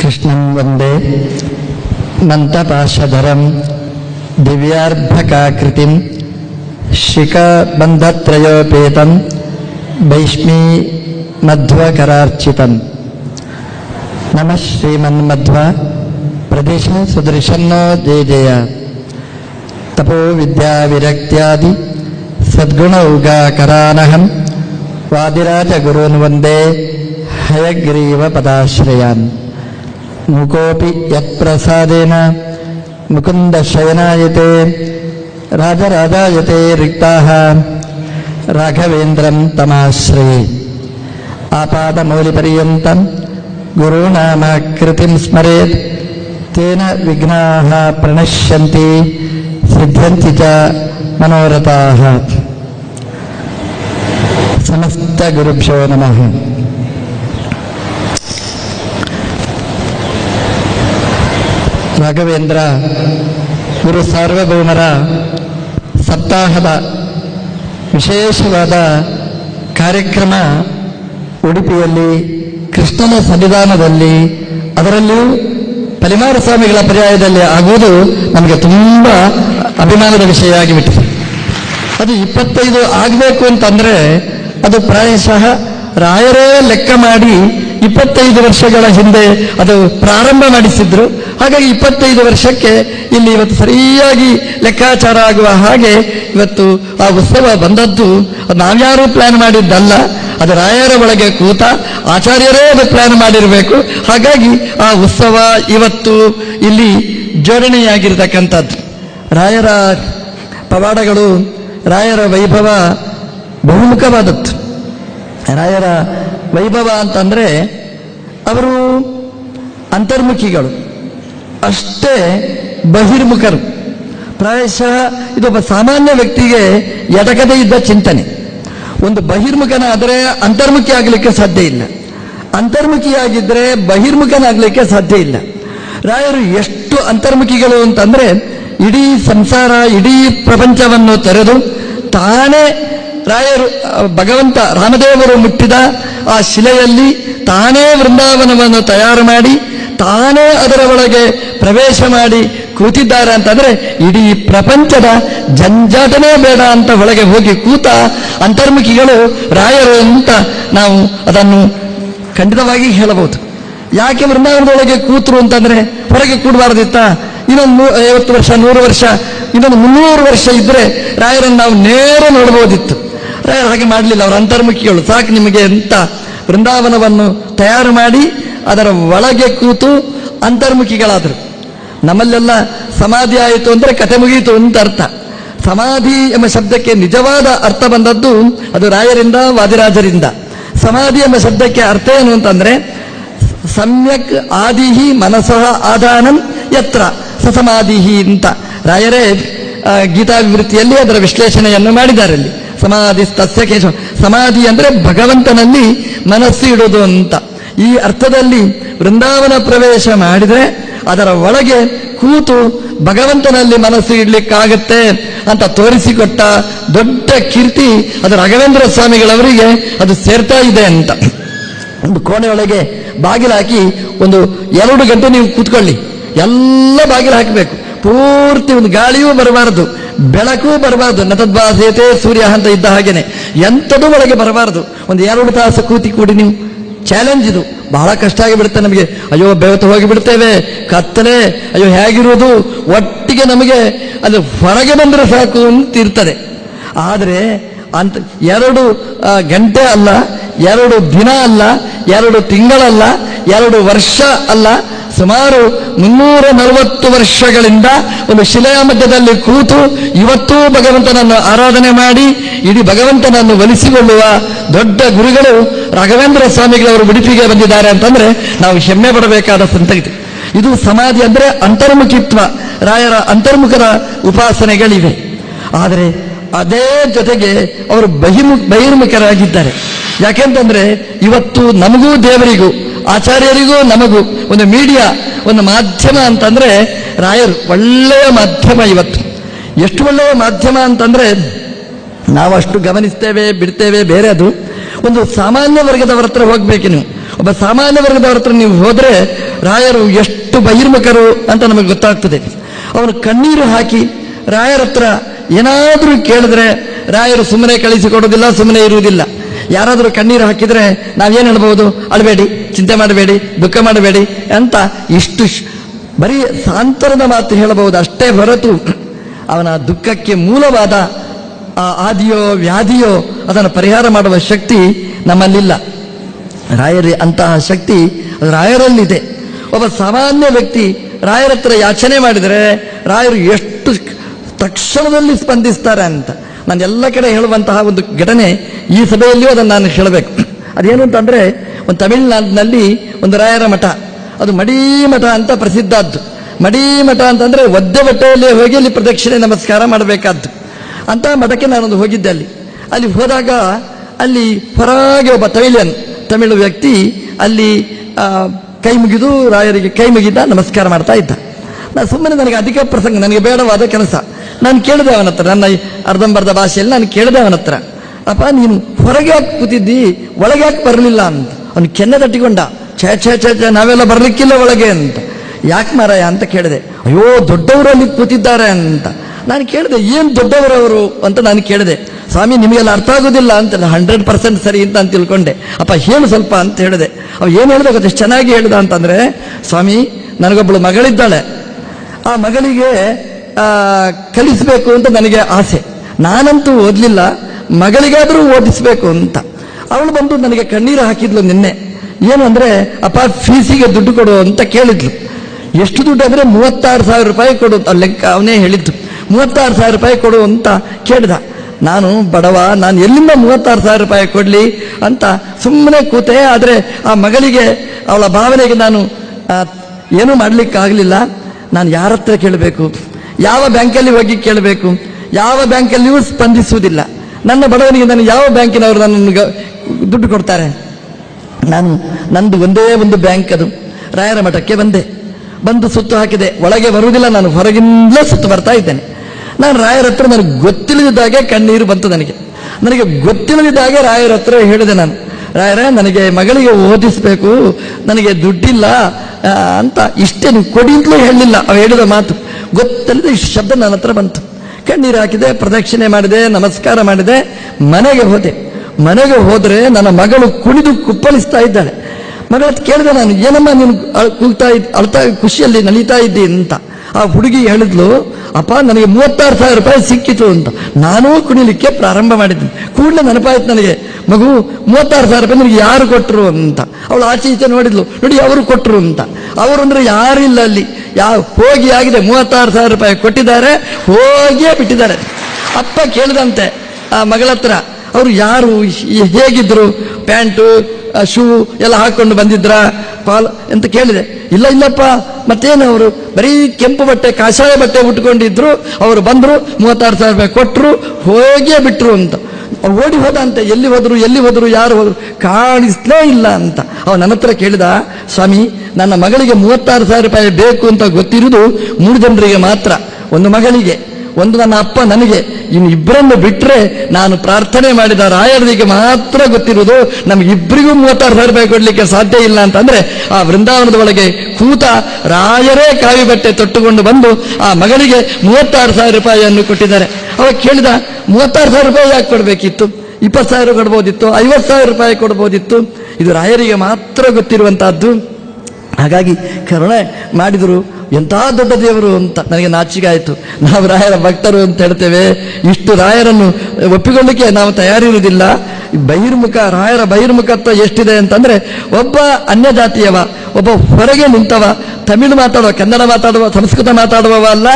కృష్ణం వందే మంతపాశరం దివ్యార్భకాకృతి శిఖబంధత్రయోపేతం వైష్మీ మధ్వకరార్చితం. నమ శ్రీమన్మధ్వ ప్రదేశం సుదర్శన్నో జయ జయ. తపో విద్యా విరక్త్యాది సద్గుణౌగాకరానహం ఉగాకరానహం. వందే హయగ్రీవ పదాశ్రయాన్. ముకోపి యత్ప్రసాదేన ముకుంద శయనాయతే రాజరాజాయతే రిక్తా రాఘవేంద్రం తమాశ్రయే. ఆపాదమౌలిపర్యంతం గురునామాకృతిం స్మరేత్ తేన విఘ్నా ప్రణశ్యంతి సిద్ధ్యంతి చ మనోరథా. సమస్త గురుభ్యో నమ. ರಾಘವೇಂದ್ರ, ಗುರು ಸಾರ್ವಭೌಮರ ಸಪ್ತಾಹದ ವಿಶೇಷವಾದ ಕಾರ್ಯಕ್ರಮ ಉಡುಪಿಯಲ್ಲಿ, ಕೃಷ್ಣನ ಸನ್ನಿಧಾನದಲ್ಲಿ ಅದರಲ್ಲೂ ಪಲಿಮಾರ ಸ್ವಾಮಿಗಳ ಪರ್ಯಾಯದಲ್ಲಿ ಆಗುವುದು ನಮಗೆ ತುಂಬ ಅಭಿಮಾನದ ವಿಷಯ ಆಗಿಬಿಟ್ಟಿದೆ. ಅದು ಇಪ್ಪತ್ತೈದು ಆಗಬೇಕು ಅಂತಂದ್ರೆ ಅದು ಪ್ರಾಯಶಃ ರಾಯರೇ ಲೆಕ್ಕ ಮಾಡಿ ಇಪ್ಪತ್ತೈದು ವರ್ಷಗಳ ಹಿಂದೆ ಅದು ಪ್ರಾರಂಭ ಮಾಡಿಸಿದ್ರು. ಹಾಗಾಗಿ ಇಪ್ಪತ್ತೈದು ವರ್ಷಕ್ಕೆ ಇಲ್ಲಿ ಇವತ್ತು ಸರಿಯಾಗಿ ಲೆಕ್ಕಾಚಾರ ಆಗುವ ಹಾಗೆ ಇವತ್ತು ಆ ಉತ್ಸವ ಬಂದದ್ದು. ನಾವ್ಯಾರೂ ಪ್ಲಾನ್ ಮಾಡಿದ್ದಲ್ಲ. ಅದು ರಾಯರ ಒಳಗೆ ಕೂತ ಆಚಾರ್ಯರೇ ಅದು ಪ್ಲಾನ್ ಮಾಡಿರಬೇಕು. ಹಾಗಾಗಿ ಆ ಉತ್ಸವ ಇವತ್ತು ಇಲ್ಲಿ ಜೋಡಣೆಯಾಗಿರ್ತಕ್ಕಂಥದ್ದು. ರಾಯರ ಪವಾಡಗಳು, ರಾಯರ ವೈಭವ ಬಹುಮುಖವಾದದ್ದು. ರಾಯರ ವೈಭವ ಅಂತಂದ್ರೆ ಅವರು ಅಂತರ್ಮುಖಿಗಳು. ಅಷ್ಟೇ ಬಹಿರ್ಮುಖರು. ಪ್ರಾಯಶಃ ಇದೊಬ್ಬ ಸಾಮಾನ್ಯ ವ್ಯಕ್ತಿಗೆ ಎಡಗದೆ ಇದ್ದ ಚಿಂತನೆ. ಒಂದು ಬಹಿರ್ಮುಖನಾದರೆ ಅಂತರ್ಮುಖಿ ಆಗಲಿಕ್ಕೆ ಸಾಧ್ಯ ಇಲ್ಲ. ಅಂತರ್ಮುಖಿಯಾಗಿದ್ದರೆ ಬಹಿರ್ಮುಖನಾಗಲಿಕ್ಕೆ ಸಾಧ್ಯ ಇಲ್ಲ. ರಾಯರು ಎಷ್ಟು ಅಂತರ್ಮುಖಿಗಳು ಅಂತಂದ್ರೆ ಇಡೀ ಸಂಸಾರ, ಇಡೀ ಪ್ರಪಂಚವನ್ನು ತೆರೆದು ತಾನೇ ರಾಯರು ಭಗವಂತ ರಾಮದೇವರು ಮುಟ್ಟಿದ ಆ ಶಿಲೆಯಲ್ಲಿ ತಾನೇ ವೃಂದಾವನವನ್ನು ತಯಾರು ಮಾಡಿ, ತಾನೇ ಅದರ ಒಳಗೆ ಪ್ರವೇಶ ಮಾಡಿ ಕೂತಿದ್ದಾರೆ ಅಂತಂದ್ರೆ ಇಡೀ ಪ್ರಪಂಚದ ಜಂಜಾಟನೇ ಬೇಡ ಅಂತ ಒಳಗೆ ಹೋಗಿ ಕೂತ ಅಂತರ್ಮುಖಿಗಳು ರಾಯರು ಅಂತ ನಾವು ಅದನ್ನು ಖಂಡಿತವಾಗಿ ಹೇಳಬಹುದು. ಯಾಕೆ ವೃಂದಾವನದೊಳಗೆ ಕೂತರು ಅಂತಂದ್ರೆ ಹೊರಗೆ ಕೂಡಬಾರ್ದಿತ್ತ? ಇನ್ನೊಂದು ನೂ- ಐವತ್ತು ವರ್ಷ, ನೂರು ವರ್ಷ, ಇನ್ನೊಂದು ಮುನ್ನೂರು ವರ್ಷ ಇದ್ರೆ ರಾಯರನ್ನು ನಾವು ನೇರ ನೋಡ್ಬೋದಿತ್ತು. ರಾಯರು ಹಾಗೆ ಮಾಡಲಿಲ್ಲ, ಅವರ ಅಂತರ್ಮುಖಿಗಳು. ಸಾಕು ನಿಮಗೆ ಅಂತ ಬೃಂದಾವನವನ್ನು ತಯಾರು ಮಾಡಿ, ಅದರ ಒಳಗೆ ಕೂತು ಅಂತರ್ಮುಖಿಗಳಾದರು. ನಮ್ಮಲ್ಲೆಲ್ಲ ಸಮಾಧಿ ಆಯಿತು ಅಂದ್ರೆ ಕತೆ ಮುಗಿಯಿತು ಅಂತ ಅರ್ಥ. ಸಮಾಧಿ ಎಂಬ ಶಬ್ದಕ್ಕೆ ನಿಜವಾದ ಅರ್ಥ ಬಂದದ್ದು ಅದು ರಾಯರಿಂದ, ವಾದಿರಾಜರಿಂದ. ಸಮಾಧಿ ಎಂಬ ಶಬ್ದಕ್ಕೆ ಅರ್ಥ ಏನು ಅಂತಂದ್ರೆ, ಸಮ್ಯಕ್ ಆದಿಹಿ ಮನಸಃ ಆದಾನಂ ಯತ್ರ ಸಸಮಾಧಿಹಿ ಅಂತ. ರಾಯರೇ ಗೀತಾಭಿವೃತ್ತಿಯಲ್ಲಿ ಅದರ ವಿಶ್ಲೇಷಣೆಯನ್ನು ಮಾಡಿದ್ದಾರೆ ಅಲ್ಲಿ. ಸಮಾಧಿ ತಸ್ಯ ಕೇಶವ. ಸಮಾಧಿ ಅಂದ್ರೆ ಭಗವಂತನಲ್ಲಿ ಮನಸ್ಸು ಇಡೋದು ಅಂತ. ಈ ಅರ್ಥದಲ್ಲಿ ವೃಂದಾವನ ಪ್ರವೇಶ ಮಾಡಿದ್ರೆ ಅದರ ಒಳಗೆ ಕೂತು ಭಗವಂತನಲ್ಲಿ ಮನಸ್ಸು ಇಡ್ಲಿಕ್ಕಾಗತ್ತೆ ಅಂತ ತೋರಿಸಿಕೊಟ್ಟ ದೊಡ್ಡ ಕೀರ್ತಿ ಅದು ರಾಘವೇಂದ್ರ ಸ್ವಾಮಿಗಳವರಿಗೆ ಅದು ಸೇರ್ತಾ ಇದೆ ಅಂತ. ಒಂದು ಕೋಣೆಯೊಳಗೆ ಬಾಗಿಲು ಹಾಕಿ ಒಂದು ಎರಡು ಗಂಟೆ ನೀವು ಕೂತ್ಕೊಳ್ಳಿ. ಎಲ್ಲ ಬಾಗಿಲು ಹಾಕಬೇಕು. ಪೂರ್ತಿ ಒಂದು ಗಾಳಿಯೂ ಬರಬಾರದು, ಬೆಳಕು ಬರಬಾರದು. ನತದ್ಬಾಧ್ಯತೆ ಸೂರ್ಯ ಅಂತ ಇದ್ದ ಹಾಗೇನೆ. ಎಂಥದೂ ಒಳಗೆ ಬರಬಾರದು. ಒಂದು ಎರಡು ತಾಸು ಕೂತಿ ಕೂಡಿ ನೀವು ಚಾಲೆಂಜ್ ಇದು. ಬಹಳ ಕಷ್ಟ ಆಗಿಬಿಡುತ್ತೆ ನಮಗೆ. ಅಯ್ಯೋ, ಬೆವತ್ತು ಹೋಗಿ ಬಿಡ್ತೇವೆ ಕತ್ತಲೆ, ಅಯ್ಯೋ, ಹೇಗಿರುವುದು? ಒಟ್ಟಿಗೆ ನಮಗೆ ಅದು ಹೊರಗೆ ಬಂದರೆ ಸಾಕು ಅಂತ ಇರ್ತದೆ. ಆದರೆ ಅಂತ ಎರಡು ಗಂಟೆ ಅಲ್ಲ, ಎರಡು ದಿನ ಅಲ್ಲ, ಎರಡು ತಿಂಗಳಲ್ಲ, ಎರಡು ವರ್ಷ ಅಲ್ಲ ಸುಮಾರು ಮುನ್ನೂರ ನಲವತ್ತು ವರ್ಷಗಳಿಂದ ಒಂದು ಶಿಲೆಯ ಮಧ್ಯದಲ್ಲಿ ಕೂತು ಇವತ್ತೂ ಭಗವಂತನನ್ನು ಆರಾಧನೆ ಮಾಡಿ, ಇಡೀ ಭಗವಂತನನ್ನು ಒಲಿಸಿಕೊಳ್ಳುವ ದೊಡ್ಡ ಗುರುಗಳು ರಾಘವೇಂದ್ರ ಸ್ವಾಮಿಗಳವರು ಉಡುಪಿಗೆ ಬಂದಿದ್ದಾರೆ ಅಂತಂದ್ರೆ ನಾವು ಹೆಮ್ಮೆ ಪಡಬೇಕಾದ ಸಂತಗಿದೆ ಇದು ಸಮಾಧಿ ಅಂದ್ರೆ ಅಂತರ್ಮುಖಿತ್ವ, ರಾಯರ ಅಂತರ್ಮುಖದ ಉಪಾಸನೆಗಳಿವೆ. ಆದರೆ ಅದೇ ಜೊತೆಗೆ ಅವರು ಬಹಿರ್ಮು, ಬಹಿರ್ಮುಖರಾಗಿದ್ದಾರೆ. ಯಾಕೆಂತಂದ್ರೆ ಇವತ್ತು ನಮಗೂ ದೇವರಿಗೂ ಆಚಾರ್ಯರಿಗೂ ನಮಗೂ ಒಂದು ಮೀಡಿಯಾ, ಒಂದು ಮಾಧ್ಯಮ ಅಂತಂದ್ರೆ ರಾಯರು, ಒಳ್ಳೆಯ ಮಾಧ್ಯಮ ಇವತ್ತು. ಎಷ್ಟು ಒಳ್ಳೆಯ ಮಾಧ್ಯಮ ಅಂತಂದ್ರೆ ನಾವು ಅಷ್ಟು ಗಮನಿಸ್ತೇವೆ, ಬಿಡ್ತೇವೆ, ಬೇರೆ ಅದು. ಒಂದು ಸಾಮಾನ್ಯ ವರ್ಗದವರ ಹತ್ರ ಹೋಗ್ಬೇಕು ನೀವು. ಒಬ್ಬ ಸಾಮಾನ್ಯ ವರ್ಗದವರ ಹತ್ರ ನೀವು ಹೋದ್ರೆ ರಾಯರು ಎಷ್ಟು ಬಹಿರ್ಮುಖರು ಅಂತ ನಮಗೆ ಗೊತ್ತಾಗ್ತದೆ. ಅವನು ಕಣ್ಣೀರು ಹಾಕಿ ರಾಯರ ಹತ್ರ ಏನಾದರೂ ಕೇಳಿದ್ರೆ ರಾಯರು ಸುಮ್ಮನೆ ಕಳಿಸಿಕೊಡೋದಿಲ್ಲ ಸುಮ್ಮನೆ ಇರುವುದಿಲ್ಲ. ಯಾರಾದರೂ ಕಣ್ಣೀರು ಹಾಕಿದ್ರೆ ನಾವೇನು ಹೇಳ್ಬೋದು? ಅಳಬೇಡಿ. ಚಿಂತೆ ಮಾಡಬೇಡಿ, ದುಃಖ ಮಾಡಬೇಡಿ ಅಂತ ಇಷ್ಟು ಬರೀ ಸಾಂತ್ವನದ ಮಾತು ಹೇಳಬಹುದು. ಅಷ್ಟೇ ಹೊರತು ಅವನ ದುಃಖಕ್ಕೆ ಮೂಲವಾದ ಆ ಆದಿಯೋ, ವ್ಯಾಧಿಯೋ ಅದನ್ನು ಪರಿಹಾರ ಮಾಡುವ ಶಕ್ತಿ ನಮ್ಮಲ್ಲಿಲ್ಲ. ರಾಯರಿ, ಅಂತಹ ಶಕ್ತಿ ರಾಯರಲ್ಲಿದೆ. ಒಬ್ಬ ಸಾಮಾನ್ಯ ವ್ಯಕ್ತಿ ರಾಯರ ಹತ್ರ ಯಾಚನೆ ಮಾಡಿದರೆ ರಾಯರು ಎಷ್ಟು ತಕ್ಷಣದಲ್ಲಿ ಸ್ಪಂದಿಸ್ತಾರೆ ಅಂತ. ನಾನು ಎಲ್ಲ ಕಡೆ ಹೇಳುವಂತಹ ಒಂದು ಘಟನೆ ಈ ಸಭೆಯಲ್ಲಿಯೂ ಅದನ್ನು ನಾನು ಹೇಳಬೇಕು. ಅದೇನು ಅಂತಂದ್ರೆ, ಒಂದು ತಮಿಳುನಾಡಿನಲ್ಲಿ ಒಂದು ರಾಯರ ಮಠ. ಅದು ಮಡೀ ಮಠ ಅಂತ ಪ್ರಸಿದ್ಧದ್ದು. ಮಡೀ ಮಠ ಅಂತಂದ್ರೆ ಒದ್ದೆ ಬಟ್ಟೆಯಲ್ಲಿ ಹೋಗಿ ಅಲ್ಲಿ ಪ್ರದಕ್ಷಿಣೆ ನಮಸ್ಕಾರ ಮಾಡಬೇಕಾದ್ದು. ಅಂತ ಮಠಕ್ಕೆ ನಾನೊಂದು ಹೋಗಿದ್ದೆ ಅಲ್ಲಿ. ಅಲ್ಲಿ ಹೋದಾಗ ಅಲ್ಲಿ ಹೊರಗೆ ಒಬ್ಬ ತಮಿಳಿಯನ್, ತಮಿಳು ವ್ಯಕ್ತಿ ಅಲ್ಲಿ ಕೈ ಮುಗಿದು ರಾಯರಿಗೆ ಕೈ ಮುಗಿದ ನಮಸ್ಕಾರ ಮಾಡ್ತಾ ಇದ್ದ. ನಾನು ಸುಮ್ಮನೆ ನನಗೆ ಅಧಿಕ ಪ್ರಸಂಗ, ನನಗೆ ಬೇಡವಾದ ಕೆಲಸ. ನಾನು ಕೇಳಿದೆ ಅವನ ಹತ್ರ ನನ್ನ ಅರ್ಧಂಬರ್ಧ ಭಾಷೆಯಲ್ಲಿ ನಾನು ಕೇಳಿದೆ ಅವನ ಹತ್ರ ಅಪ್ಪ, ನೀನು ಹೊರಗೆ ಯಾಕೆ ಕೂತಿದ್ದಿ? ಒಳಗೆ ಯಾಕೆ ಬರಲಿಲ್ಲ ಅಂತ. ಅವನು ಕೆನ್ನೆ ತಟ್ಟಿಕೊಂಡ. ಛೇ ಛೇ ಛೇ ಛೇ, ನಾವೆಲ್ಲ ಬರ್ಲಿಕ್ಕಿಲ್ಲ ಒಳಗೆ ಅಂತ. ಯಾಕೆ ಮಾರಾಯ ಅಂತ ಕೇಳಿದೆ. ಅಯ್ಯೋ ದೊಡ್ಡವರು ಅಲ್ಲಿ ಕೂತಿದ್ದಾರೆ ಅಂತ. ನಾನು ಕೇಳಿದೆ, ಏನು ದೊಡ್ಡವರವರು ಅಂತ ನಾನು ಕೇಳಿದೆ. ಸ್ವಾಮಿ, ನಿಮಗೆಲ್ಲ ಅರ್ಥ ಆಗೋದಿಲ್ಲ ಅಂತ. ಹಂಡ್ರೆಡ್ ಪರ್ಸೆಂಟ್ ಸರಿ ಅಂತ ಅಂತ ತಿಳ್ಕೊಂಡೆ. ಅಪ್ಪ ಏನು ಸ್ವಲ್ಪ ಅಂತ ಹೇಳಿದೆ. ಅವ ಏನು ಹೇಳಿದೆ ಗೊತ್ತೆ? ಚೆನ್ನಾಗಿ ಹೇಳಿದ ಅಂತಂದ್ರೆ, ಸ್ವಾಮಿ ನನಗೊಬ್ಬಳು ಮಗಳಿದ್ದಾಳೆ. ಆ ಮಗಳಿಗೆ ಕಲಿಸಬೇಕು ಅಂತ ನನಗೆ ಆಸೆ. ನಾನಂತೂ ಓದಲಿಲ್ಲ. ಮಗಳಿಗಾದರೂ ಓದಿಸ್ಬೇಕು ಅಂತ. ಅವಳು ಬಂದು ನನಗೆ ಕಣ್ಣೀರು ಹಾಕಿದ್ಲು ನಿನ್ನೆ. ಏನು ಅಂದ್ರೆ, ಅಪ್ಪ, ಫೀಸಿಗೆ ದುಡ್ಡು ಕೊಡು ಅಂತ ಕೇಳಿದ್ಲು. ಎಷ್ಟು ದುಡ್ಡು ಅಂದ್ರೆ ಮೂವತ್ತಾರು ಸಾವಿರ ರೂಪಾಯಿ ಕೊಡು ಅಂತ ಲೆಕ್ಕ ಅವನೇ ಹೇಳಿದ್ದು. ಮೂವತ್ತಾರು ಸಾವಿರ ರೂಪಾಯಿ ಕೊಡು ಅಂತ ಕೇಳಿದ. ನಾನು, ಬಡವ, ನಾನು ಎಲ್ಲಿಂದ ಮೂವತ್ತಾರು ಸಾವಿರ ರೂಪಾಯಿ ಕೊಡ್ಲಿ ಅಂತ ಸುಮ್ಮನೆ ಕೂತೆ, ಆದರೆ ಆ ಮಗಳಿಗೆ, ಅವಳ ಭಾವನೆಗೆ ನಾನು ಏನೂ ಮಾಡಲಿಕ್ಕಾಗಲಿಲ್ಲ. ನಾನು ಯಾರ ಹತ್ರ ಕೇಳಬೇಕು? ಯಾವ ಬ್ಯಾಂಕಲ್ಲಿ ಹೋಗಿ ಕೇಳಬೇಕು? ಯಾವ ಬ್ಯಾಂಕಲ್ಲಿಯೂ ಸ್ಪಂದಿಸುವುದಿಲ್ಲ. ನನ್ನ ಬಡವನಿಗೆ ನಾನು ಯಾವ ಬ್ಯಾಂಕಿನವರು ನನ್ನ ದುಡ್ಡು ಕೊಡ್ತಾರೆ? ನಾನು, ನಂದು ಒಂದೇ ಒಂದು ಬ್ಯಾಂಕ್ ಅದು. ರಾಯರ ಮಠಕ್ಕೆ ಬಂದೆ. ಬಂದು ಸುತ್ತು ಹಾಕಿದೆ. ಒಳಗೆ ಬರುವುದಿಲ್ಲ. ನಾನು ಹೊರಗಿಂದಲೇ ಸುತ್ತು ಬರ್ತಾ ಇದ್ದೇನೆ. ನಾನು ರಾಯರ ಹತ್ರ ನನಗೆ ಗೊತ್ತಿಲ್ಲದಿದ್ದಾಗೆ ಕಣ್ಣೀರು ಬಂತು ನನಗೆ. ನನಗೆ ಗೊತ್ತಿಲ್ಲದಿದ್ದಾಗೆ ರಾಯರ ಹತ್ರ ಹೇಳಿದೆ ನಾನು. ರಾಯರ, ನನಗೆ ಮಗಳಿಗೆ ಓದಿಸ್ಬೇಕು. ನನಗೆ ದುಡ್ಡಿಲ್ಲ. ಅಂತ ಇಷ್ಟೇ ನೀವು ಕೊಡಿ ಅಂತಲೂ ಹೇಳಲಿಲ್ಲ ಅವ ಹೇಳಿದ ಮಾತು. ಗೊತ್ತಲ್ಲದೆ ಇಷ್ಟು ಶಬ್ದ ನನ್ನ ಹತ್ರ ಬಂತು. ಕಣ್ಣೀರು ಹಾಕಿದೆ, ಪ್ರದಕ್ಷಿಣೆ ಮಾಡಿದೆ, ನಮಸ್ಕಾರ ಮಾಡಿದೆ, ಮನೆಗೆ ಹೋದೆ. ಮನೆಗೆ ಹೋದ್ರೆ ನನ್ನ ಮಗಳು ಕುಣಿದು ಕುಪ್ಪಳಿಸ್ತಾ ಇದ್ದಾಳೆ. ಮಗಳ ಕೇಳಿದೆ ನಾನು, ಏನಮ್ಮ ನೀನು ಕೂಗ್ತಾ ಇದ್, ಅಳ್ತಾ, ಖುಷಿಯಲ್ಲಿ ನಲಿತಾ ಇದ್ದಿ ಅಂತ. ಆ ಹುಡುಗಿ ಹೇಳಿದ್ಲು, ಅಪ್ಪ ನನಗೆ ಮೂವತ್ತಾರು ಸಾವಿರ ರೂಪಾಯಿ ಸಿಕ್ಕಿತು ಅಂತ. ನಾನೂ ಕುಣಿಲಿಕ್ಕೆ ಪ್ರಾರಂಭ ಮಾಡಿದ್ದೀನಿ. ಕೂಡಲೇ ನೆನಪಾಯ್ತು ನನಗೆ ಮಗು ಮೂವತ್ತಾರು ಸಾವಿರ ರೂಪಾಯಿ ನಿಮಗೆ ಯಾರು ಕೊಟ್ಟರು ಅಂತ. ಅವಳು ಆಚೆ ಈಚೆ ನೋಡಿದ್ಲು. ನೋಡಿ, ಅವರು ಕೊಟ್ಟರು ಅಂತ. ಅವರು ಅಂದರೆ ಇಲ್ಲ ಅಲ್ಲಿ. ಯಾವ ಹೋಗಿ ಆಗಿದೆ, ಮೂವತ್ತಾರು ಸಾವಿರ ರೂಪಾಯಿ ಕೊಟ್ಟಿದ್ದಾರೆ, ಹೋಗಿಯೇ ಬಿಟ್ಟಿದ್ದಾರೆ. ಅಪ್ಪ ಕೇಳಿದಂತೆ, ಆ ಮಗಳ ಹತ್ರ ಅವರು ಯಾರು ಹೇಗಿದ್ರು? ಪ್ಯಾಂಟು ಶೂ ಎಲ್ಲ ಹಾಕ್ಕೊಂಡು ಬಂದಿದ್ರ? ಪಾಲ್ ಅಂತ ಕೇಳಿದೆ. ಇಲ್ಲ, ಇಲ್ಲಪ್ಪ, ಮತ್ತೇನು ಅವರು? ಬರೀ ಕೆಂಪು ಬಟ್ಟೆ, ಕಾಷಾಯ ಬಟ್ಟೆ ಉಟ್ಕೊಂಡಿದ್ರು. ಅವರು ಬಂದರು, ಮೂವತ್ತಾರು ಸಾವಿರ ರೂಪಾಯಿ ಕೊಟ್ಟರು ಹೋಗಿಯೇ ಬಿಟ್ಟರು ಅಂತ. ಓಡಿ ಹೋದ ಅಂತ ಎಲ್ಲಿ ಹೋದ್ರು ಎಲ್ಲಿ ಹೋದ್ರು, ಯಾರು ಹೋದ್ರು, ಕಾಣಿಸ್ಲೇ ಇಲ್ಲ ಅಂತ. ಅವ ನನ್ನ ಹತ್ರ ಕೇಳಿದ, ಸ್ವಾಮಿ, ನನ್ನ ಮಗಳಿಗೆ ಮೂವತ್ತಾರು ಸಾವಿರ ರೂಪಾಯಿ ಬೇಕು ಅಂತ ಗೊತ್ತಿರುವುದು ಮೂರು ಜನರಿಗೆ ಮಾತ್ರ. ಒಂದು ಮಗಳಿಗೆ, ಒಂದು ನನ್ನ ಅಪ್ಪ ನನಗೆ. ಇನ್ನು ಇಬ್ಬರನ್ನು ಬಿಟ್ಟರೆ ನಾನು ಪ್ರಾರ್ಥನೆ ಮಾಡಿದ ರಾಯರಿಗೆ ಮಾತ್ರ ಗೊತ್ತಿರುವುದು ನಮಗಿಬ್ಬರಿಗೂ ಮೂವತ್ತಾರು ಸಾವಿರ ರೂಪಾಯಿ ಕೊಡ್ಲಿಕ್ಕೆ ಸಾಧ್ಯ ಇಲ್ಲ ಅಂತಂದ್ರೆ, ಆ ವೃಂದಾವನದ ಒಳಗೆ ಕೂತ ರಾಯರೇ ಕಾವಿ ಬಟ್ಟೆ ತೊಟ್ಟುಕೊಂಡು ಬಂದು ಆ ಮಗಳಿಗೆ ಮೂವತ್ತಾರು ಸಾವಿರ ರೂಪಾಯಿಯನ್ನು ಕೊಟ್ಟಿದ್ದಾರೆ. ಅವಾಗ ಕೇಳಿದ, ಮೂವತ್ತಾರು ಸಾವಿರ ರೂಪಾಯಿ ಯಾಕೆ ಕೊಡಬೇಕಿತ್ತು? ಇಪ್ಪತ್ತು ಸಾವಿರ ಕೊಡ್ಬೋದಿತ್ತು, ಐವತ್ತು ಸಾವಿರ ರೂಪಾಯಿ ಕೊಡ್ಬೋದಿತ್ತು. ಇದು ರಾಯರಿಗೆ ಮಾತ್ರ ಗೊತ್ತಿರುವಂತಹದ್ದು. ಹಾಗಾಗಿ ಕರುಣೆ ಮಾಡಿದರು, ಎಂಥ ದೊಡ್ಡ ದೇವರು ಅಂತ ನನಗೆ ನಾಚಿಕೆ ಆಯಿತು. ನಾವು ರಾಯರ ಭಕ್ತರು ಅಂತ ಹೇಳ್ತೇವೆ, ಇಷ್ಟು ರಾಯರನ್ನು ಒಪ್ಪಿಕೊಳ್ಳಿಕ್ಕೆ ನಾವು ತಯಾರಿರುವುದಿಲ್ಲ. ಬಹಿರ್ಮುಖ, ರಾಯರ ಬಹಿರ್ಮುಖತ್ವ ಎಷ್ಟಿದೆ ಅಂತಂದರೆ, ಒಬ್ಬ ಅನ್ಯ ಜಾತಿಯವ ಒಬ್ಬ ಹೊರಗೆ ನಿಂತವ, ತಮಿಳು ಮಾತಾಡುವ, ಕನ್ನಡ ಮಾತಾಡುವ, ಸಂಸ್ಕೃತ ಮಾತಾಡುವವ ಅಲ್ಲ,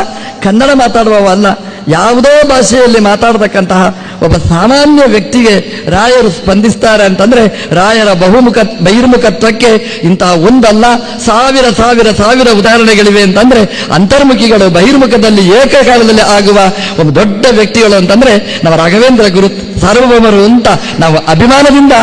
ಕನ್ನಡ ಮಾತಾಡುವವ ಅಲ್ಲ. ಯಾವುದೋ ಭಾಷೆಯಲ್ಲಿ ಮಾತಾಡತಕ್ಕಂತಹ ಒಬ್ಬ ಸಾಮಾನ್ಯ ವ್ಯಕ್ತಿಗೆ ರಾಯರು ಸ್ಪಂದಿಸ್ತಾರೆ ಅಂತಂದ್ರೆ ರಾಯರ ಬಹುಮುಖ ಬಹಿರ್ಮುಖತ್ವಕ್ಕೆ ಇಂತಹ ಒಂದಲ್ಲ, ಸಾವಿರ ಸಾವಿರ ಸಾವಿರ ಉದಾಹರಣೆಗಳಿವೆ ಅಂತಂದ್ರೆ ಅಂತರ್ಮುಖಿಗಳು ಬಹಿರ್ಮುಖದಲ್ಲಿ ಏಕಕಾಲದಲ್ಲಿ ಆಗುವ ಒಬ್ಬ ದೊಡ್ಡ ವ್ಯಕ್ತಿಗಳು ಅಂತಂದ್ರೆ ನಮ್ಮ ರಾಘವೇಂದ್ರ ಗುರು ಸಾರ್ವಭೌಮರು ಅಂತ ನಾವು ಅಭಿಮಾನದಿಂದ